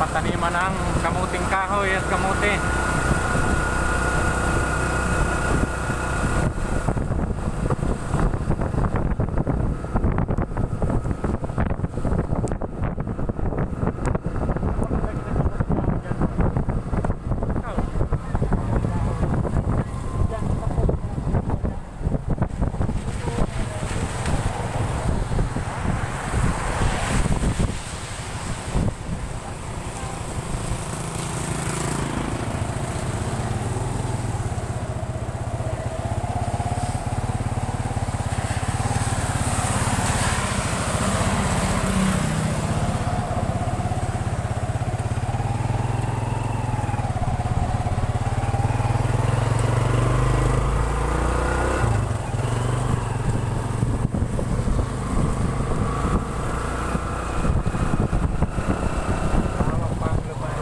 pataniman ng kamuting kahoy at kamuti. Tawag pa ang lumay.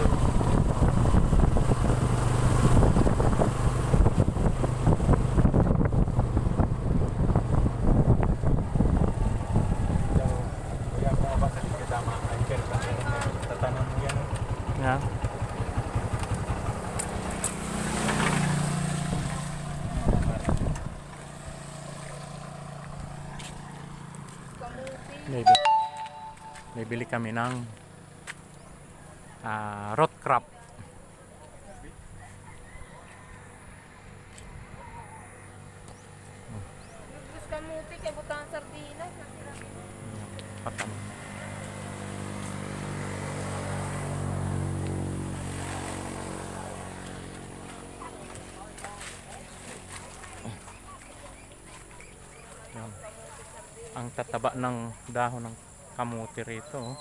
Daw, kaya mo ba sa liga tama ay kerta tatanong mo yan. Yan. May, may bili kami ng ah, root crop. Ang tataba ng dahon ng kamuti rito. oh.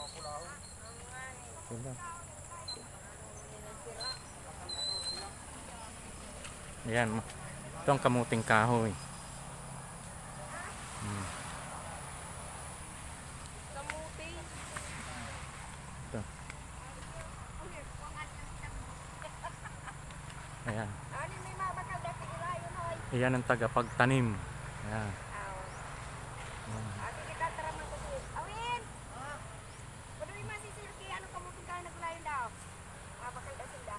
Diba? Yan. Ito ang kamuting kahoy. Kamuti. Ito. Ayan. Ayan ang tagapagtanim. Ayan. Aw. Ate kita tara man ko sis. Awin. Oh. Paduli man si Silky ano kamo kung kaya naglayo daw. Mabakal daw sila.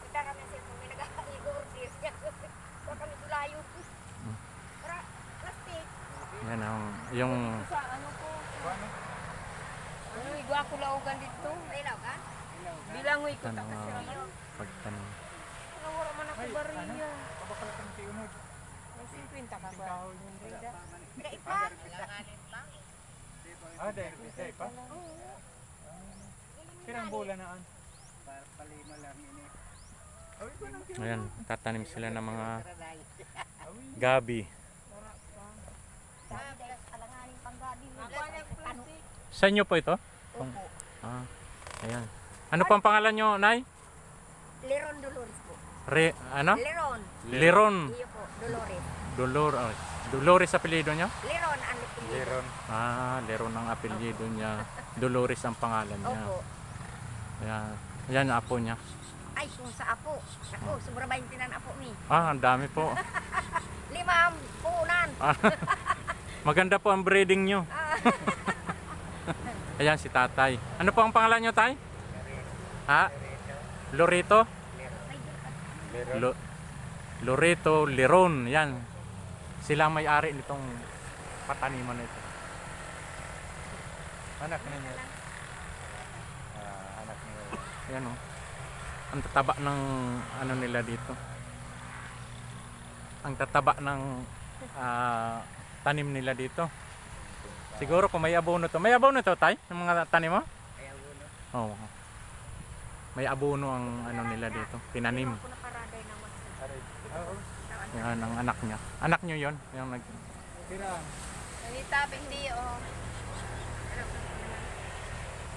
Kita kami sa kung may nag-igor sis. Sa kami tulayo. Para plastic. Ayan ang yung Sa ano ko. Ano igwa ko laugan dito. Ilaw ka? Bilang ko ka kasi ano. pagtanim. Ano wala man ako bariya. Kabakalat ng tiunod. May 50 ka ba? Yun. Kaipat. Ah, dahil isa pa. Pirang bola na an. Awi ko nang Ayan, tatanim sila ng mga gabi. Ano? Sa inyo po ito? Kung- Ah, ayan. Ano pang pangalan nyo, Nay? Leron Dolores po. Re, ano? Leron. Liron. Iyo po, Dolores. Dolor, ah, Dolores apelyido niya? Leron ang apelyido. Leron. Ah, Leron ang apelyido niya. Dolores ang pangalan niya. Opo. Ayan, ayan ang apo niya. Ay, kung sa apo. Ako, sobra 20 na apo mi. Ah, ang dami po. Lima ang puunan. Maganda po ang breeding nyo. Ayan si tatay. Ano po ang pangalan nyo, tay? Ha? Lorito? Lo Loreto Leron. Yan. Sila may-ari nitong pataniman na ito. Anak ninyo. Ah, anak niyo. Ayan o. Ang tataba ng ano nila dito. Ang tataba ng ah, tanim nila dito. Siguro kung may abono to. May abono to, tay? Yung mga tanim mo? Oo. May abono ang ano nila dito. Tinanim. Yan ang anak niya. Anak niyo yon Yung nag Pirang. Nanita, hindi oh.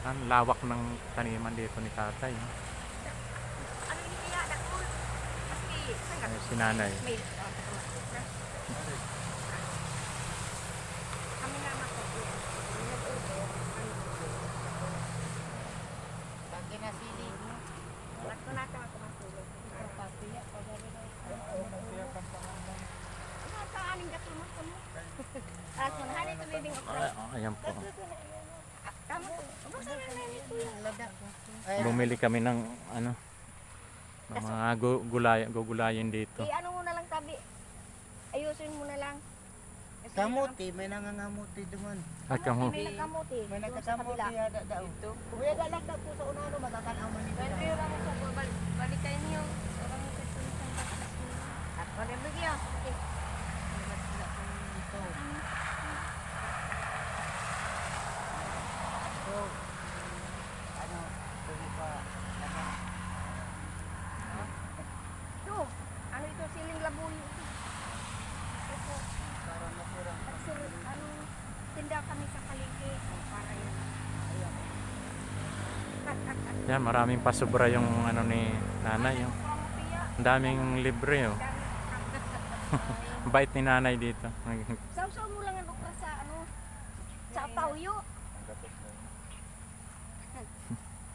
ang lawak ng taniman dito ni tatay. no? Ano yung kaya? Kasi, saan ka? Ay, si nanay. May, oh, kami nga ako. Pag ginasili mo. Ako na ka ako matulog. Papiya, Ano ka aning mo ko? At man hani to bibing okra. Ah, ayan po. Tama. Basta na na ito. Bumili kami ng ano ng mga gu- gulay, gugulayin dito. Eh ano mo na lang tabi. Ayusin mo na lang. Kasi Kamuti, may nangangamuti duman. At kamu. May nagkamuti. May Doon sa kabila. hada daw. Ito. Kuya dalag daw po sa unano, matatanaw man nito. Pero yung ramo ko, bal- balikan niyo. Parang may kasunod sa. At wala bigyan. Okay. So, ano, tuloy pa. Ano, So, ano ito siling labuyo ito? Ito. parang nakurang. At sir, ano, tinda kami sa palengke. Oh, para yun. Yan, maraming pasobra yung ano ni nanay. Yung, ang daming libre oh. Bait ni nanay dito. Sausaw mo lang ang okra sa ano, sa pauyo.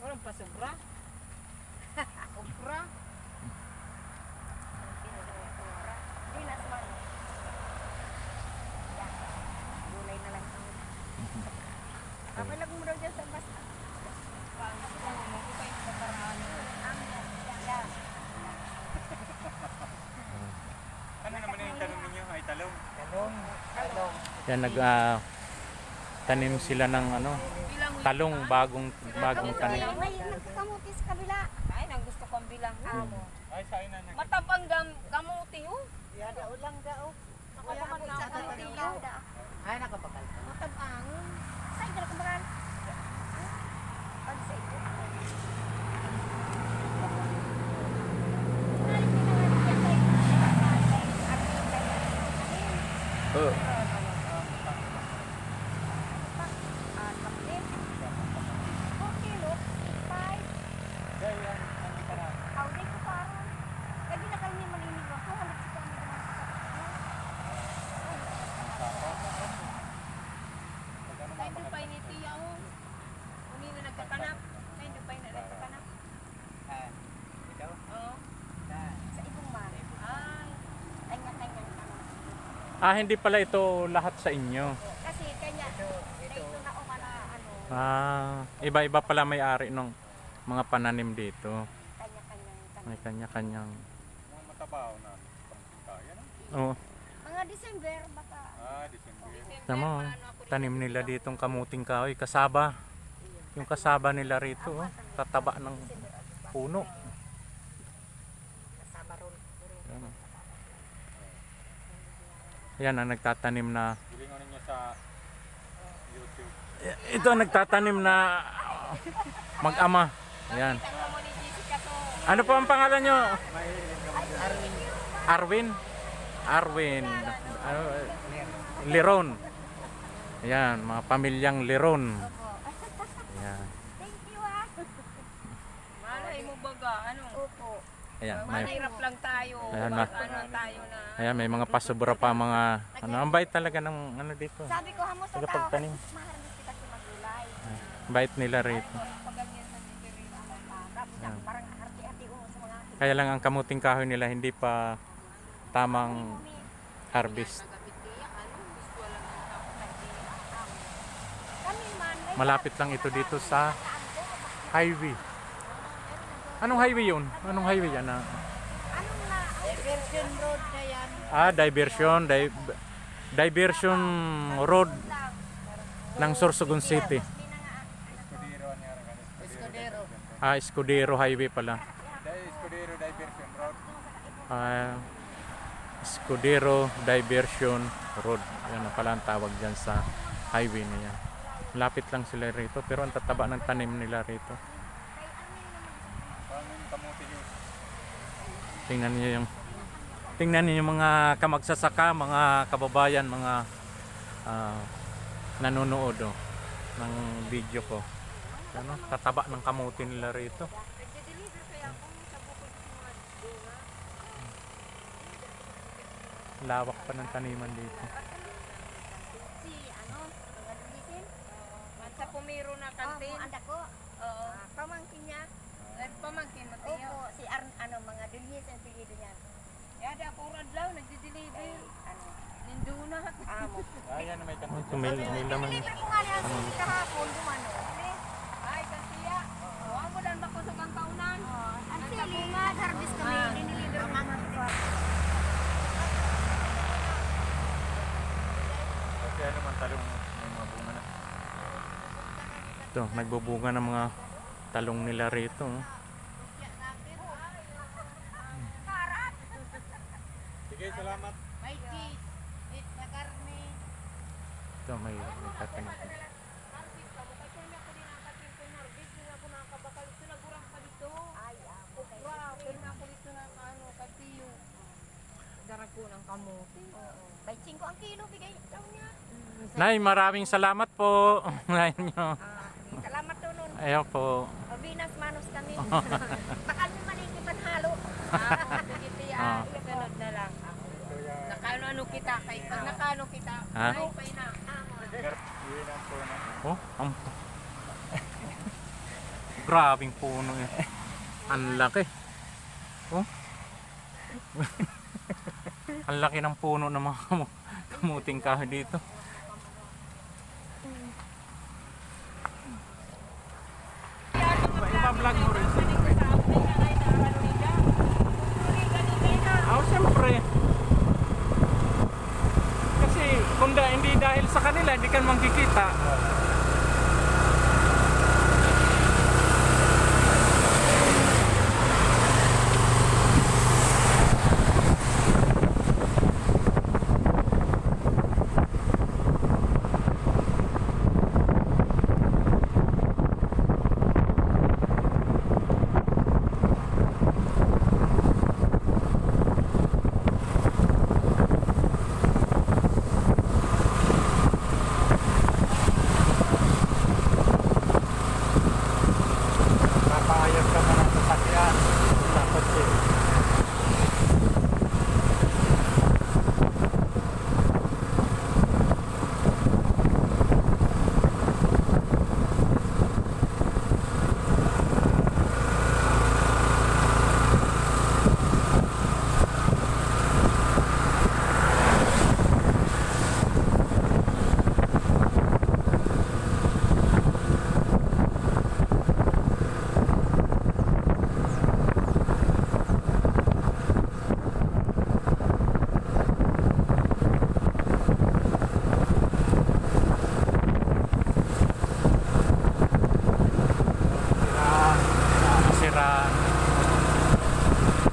Walang pasubra. okra. Di na sa Yan. Gulay na lang kami. Kapalag mo daw dyan sa basta. Pangit lang mo ko pa yung sa paraan. Ang yan. Ano naman yung tanong ninyo? Ay, talong. Talong, talong. Yan nag ah, tanim sila ng ano, talong bagong bagong tanim. May nagkakamuti sa kabila. Ay, nang gusto kong bilang amo. Ay, sa ina na. Matapang gam kamuti oh. Yada ulang daw. Nakataman na ako. Ay, nakapakal. Matabang. Saan ka nakabaran? Pag sa ito. Oh. Kaya yan, ang itarang. Kaya pa ni Tia oh. Kung hindi na nagkakanap. Ah, hindi pala ito lahat sa inyo. Kasi kanya, ito na o na ano, Ah, iba-iba pala may-ari ng mga pananim dito. kanya-kanyang May kanya-kanyang. Mga matabaw na. Pangkaya na. Oh, Mga December, baka Ah, December. tama. oh. Tanim nila ditong kamuting kahoy, kasaba. Yung kasaba nila rito, oh, tataba ng puno. Yan ang nagtatanim na Hilingon ninyo sa YouTube. ito ang nagtatanim na mag-ama. Yan. Ano po ang pangalan nyo? Arwin. Arwin. Eh, Liron. Yan, mga pamilyang Liron. Yan. Thank you ah. Malay mo baga, ano? Opo. Ayan, may, Mahirap lang tayo. Ayan, ma- ano tayo na. ayan, may mga pasobra pa mga ano, ang bait talaga ng ano dito. Sabi ko, hamo sa tao, Tagapagtanim. maharap kita si magulay. Bait nila rito. Paganyan sa delivery. Tapos Yan. parang hati-hati ko sa mga Kaya lang ang kamuting kahoy nila hindi pa tamang harvest. Kami man, may Malapit lang ito dito sa highway. Anong highway yun? Anong highway yan? ah? anong na, Virgin Road na yan. Ah, diversion, di- diversion road ng Sorsogon City. Na Escudero. Ah, Escudero Highway pala. Escudero Diversion Road. Ah, Escudero Diversion Road. Yan ang pala ang tawag dyan sa highway na yan. Lapit lang sila rito pero ang tataba ng tanim nila rito. Pangin kamuti yun. Tingnan niyo yung Tingnan niyo yung mga kamagsasaka, mga kababayan, mga ah, nanonood oh, ng video ko. Ano, tataba ng kamuti nila rito. Lawak pa ng taniman dito. Si, ano, sa pumiro na Oh, kantin. ang dako. Oo. Ah, At pamangkin mo tiyo. Opo, si Ar, ano, mga dulis ang pilido niya. Yada po radlaw, nagdi-deliver. Eh, ano, Linduna. amo. Ayan may kamuti. ito may, may laman. Deliver ko nga niya si kahapon, dumano. Eh, Ay, kasiya. Huwag mo dan makusog ang kaunan. ang sili nga, harvest kami, diniliver ko mga Kasi ano man talong may mga bunga na. Ito, nagbubunga ng mga talong nila rito. oh. Sige, salamat. May cheese. Meat na karne. Ito, may, may tatanim. Harvest ka mo. Kasi hindi ako din nakatin ko harvest. Hindi ako nakabakal. Ito nagurang pa dito. Ay, amo. Okra. Pero na ako dito ng ano, ko ng kamote. Oo. By 5 ang kilo, bigay daw niya. Nay, maraming salamat po. Nay nyo. Ah, salamat to nun. Ayaw po. O, Venus Manus kami. Bakal mo maniki panhalo. Ah, sige tiya. Ah. Sunod na lang. Nakano ano kita kay pag nakano kita. Ha? Ay, pa na. Oh, ang... Grabing puno yan. Ang laki. Oh. Ang laki ng puno ng mga kamu- kamuting kahoy dito. Iba-vlog mo rin. Oh, siyempre. Da, hindi ka magkikita.